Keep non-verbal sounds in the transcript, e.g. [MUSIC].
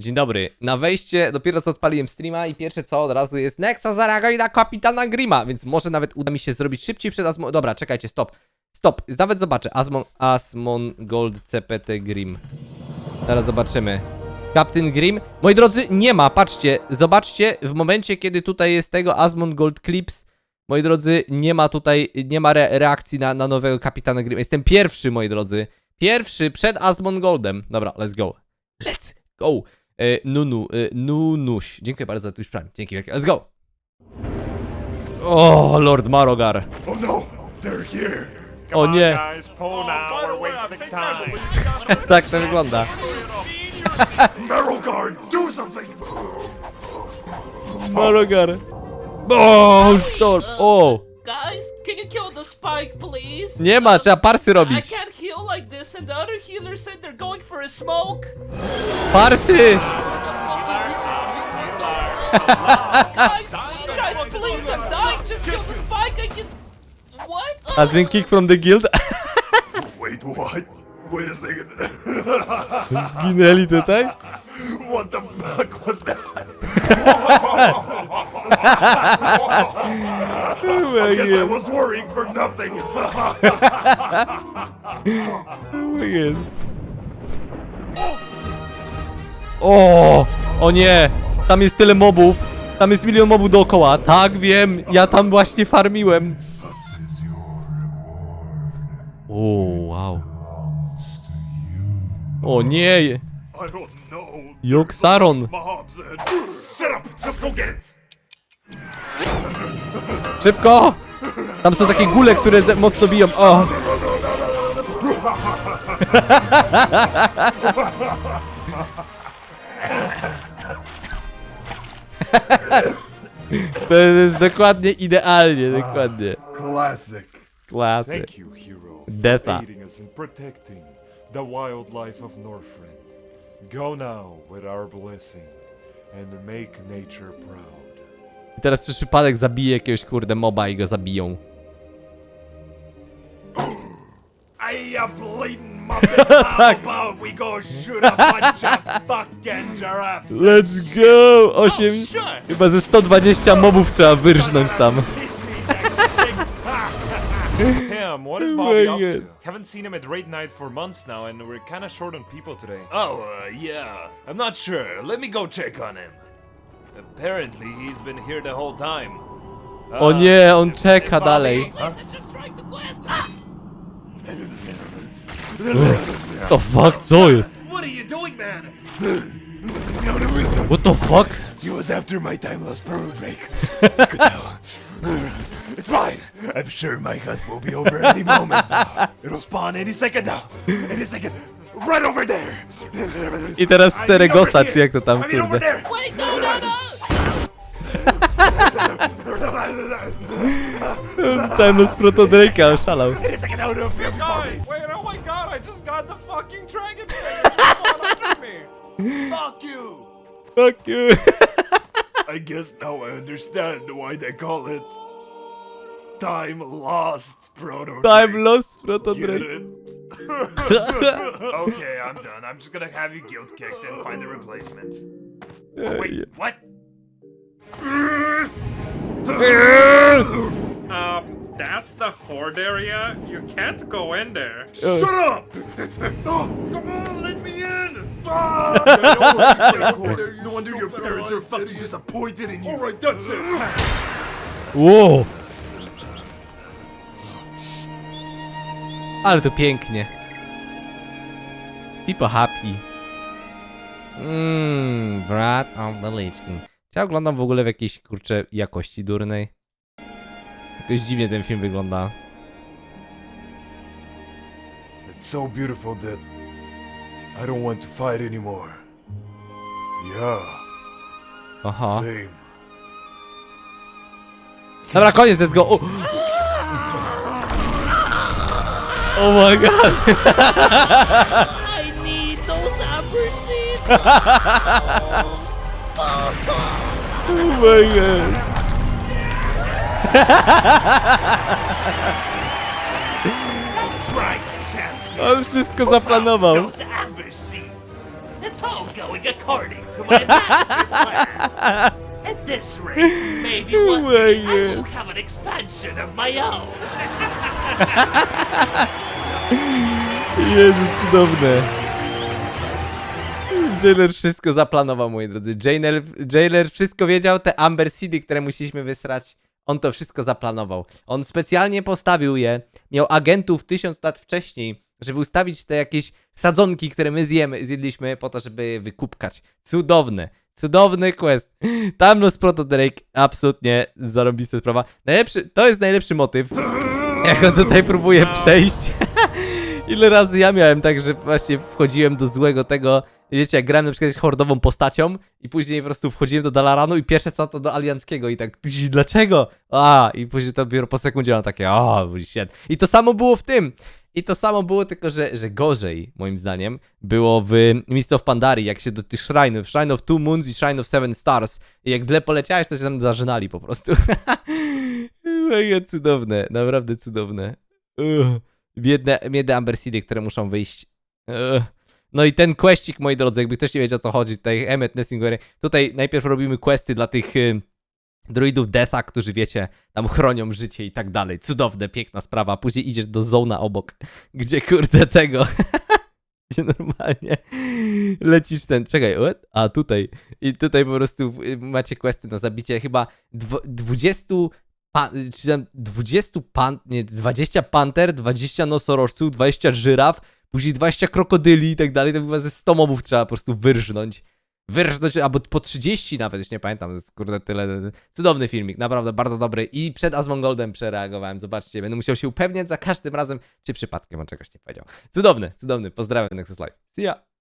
Dzień dobry. Na wejście dopiero co odpaliłem streama i pierwsze co od razu jest Nexa zareaguj na kapitana Grima, więc może nawet uda mi się zrobić szybciej przed Asmon... Dobra, czekajcie, stop. Stop, nawet zobaczę. Asmon, Asmon Gold CPT Grim. Zaraz zobaczymy. Captain Grim. Moi drodzy, nie ma, patrzcie, zobaczcie, w momencie kiedy tutaj jest tego Asmon Gold Clips, moi drodzy, nie ma tutaj, nie ma re reakcji na, na nowego kapitana Grima. Jestem pierwszy, moi drodzy. Pierwszy przed Asmon Goldem. Dobra, let's go. Let's go. E, Nunu, e, Nunuś. Dziękuję bardzo za Twitch Prime. Dzięki wielkie. Let's go. O, Lord Marogar. Oh no, they're here. O nie. time. [LAUGHS] tak to wygląda. [LAUGHS] Merylgard, do something. Marogar. O, Storm. O. Guys, can you kill the spike, please? Nie ma, trzeba parsy I robić. Can't heal like this, and the other healer said they're going for a smoke. Parsy. [LAUGHS] Guys, guys, please, I'm dying. Just kill the spike. I can. What? Has been kicked from the guild. [LAUGHS] Wait, what? Wait a second. Zginęli tutaj. [LAUGHS] what the fuck was that? Oh Guess I was worrying for nothing. [LAUGHS] Jest. O, o nie, tam jest tyle mobów, tam jest milion mobów dookoła, tak wiem, ja tam właśnie farmiłem. O, wow. O nie. Joksaron. Szybko! Tam są takie gule, które mocno biją, o. To jest dokładnie idealnie, dokładnie. Classic. Klasy. Thank you, hero, for aiding us in protecting the wildlife of Northrend. Go now with our blessing and make nature proud. I teraz przez przypadek zabije jakiegoś kurde moba i go zabiją. You bleeding muppet! How about we go shoot a bunch of fucking giraffes? Let's go! 8... Sure. Chyba ze 120 mobów trzeba wyrżnąć tam. Him, what is Oh Bobby up to? Haven't seen him at Raid Night for months now, and we're kinda short on people today. Oh, uh, yeah. I'm not sure. Let me go check on him. Apparently, he's been here the whole time. O Uh, nie, on hey, czeka Bobby? dalej. Please, I just tried the quest. Ah! What the fuck, co jest? What are you doing, man? What the fuck? He was after my timeless pearl drake. I could tell. It's mine. I'm sure my hunt will be over any moment. It'll spawn any second now. Any second. Right over there. I teraz Seregosa, czy jak to tam, kurde. Wait, no, no, no. Timeless Proto Drake'a oszalał. Any second now. It'll Fuck you. Fuck you. [LAUGHS] I guess now I understand why they call it time lost proto. Time lost Proto Get Drake. it? [LAUGHS] Okay, I'm done. I'm just gonna have you guilt kicked and find a replacement. Wait, what? [LAUGHS] Um, that's the horde area? You can't go in there. Shut up! Oh, come on, let me in! no wonder your parents are fucking disappointed in you. Alright, that's it. Wow. Ale to pięknie. People happy. Mmm, Brat of the Lich King. Ja oglądam w ogóle w jakiejś, kurczę, jakości durnej? Jakoś dziwnie ten film wygląda. It's so beautiful that I don't want to fight anymore. Yeah, Aha. same. Dobra, koniec, let's go! O, oh my god! I need those amber seeds. Oh my god! That's right, champion. On wszystko zaplanował. It's all going according to my master plan. At this rate, maybe [LAUGHS] one my day I will have an expansion of my own. [LAUGHS] Jezu, cudowne. Jailer wszystko zaplanował, moi drodzy. Jailer, Jailer wszystko wiedział, te Amber Seedy, które musieliśmy wysrać, on to wszystko zaplanował. On specjalnie postawił je, miał agentów tysiąc lat wcześniej, żeby ustawić te jakieś sadzonki, które my zjemy, zjedliśmy po to, żeby je wykupkać. Cudowne. Cudowny quest. Tamnos Proto Drake, absolutnie zarobista sprawa. Najlepszy, to jest najlepszy motyw, [LAUGHS] jak on tutaj próbuje przejść. [LAUGHS] Ile razy ja miałem tak, że właśnie wchodziłem do złego tego, wiecie, jak grałem na przykład hordową postacią i później po prostu wchodziłem do Dalaranu i pierwsze co to do Alianckiego i tak, "Tyś, dlaczego? A, i później to dopiero po sekundzie mam takie, o, shit. I to samo było w tym. I to samo było, tylko że, że gorzej, moim zdaniem, było w Mist of Pandarii, jak się do tych shrine'ów, Shrine of Two Moons i Shrine of Seven Stars, i jak źle poleciałeś, to się tam zażynali po prostu. [LAUGHS] Mega cudowne, naprawdę cudowne. Biedne, biedne Amber Seedy, które muszą wyjść. No i ten questik, moi drodzy, jakby ktoś nie wiedział o co chodzi, tutaj Emmet Nessingwery, tutaj najpierw robimy questy dla tych y, druidów Deatha, którzy wiecie, tam chronią życie i tak dalej. Cudowne, piękna sprawa. Później idziesz do zona obok, [LAUGHS] gdzie kurde tego. [LAUGHS] gdzie normalnie lecisz ten. Czekaj, what? A tutaj. I tutaj po prostu y, macie questy na zabicie chyba dwu- 20 pa, czy tam 20 pan, nie, 20 panter, 20 nosorożców, 20 żyraf, później 20 krokodyli i tak dalej. To chyba ze 100 mobów trzeba po prostu wyrżnąć. Wyrżnąć, albo po 30 nawet, już nie pamiętam, to jest kurde tyle. Cudowny filmik, naprawdę bardzo dobry. I przed Asmongoldem przereagowałem, zobaczcie, będę musiał się upewniać za każdym razem, czy przypadkiem on czegoś nie powiedział. Cudowny, cudowny, pozdrawiam Nexus Live. See ya!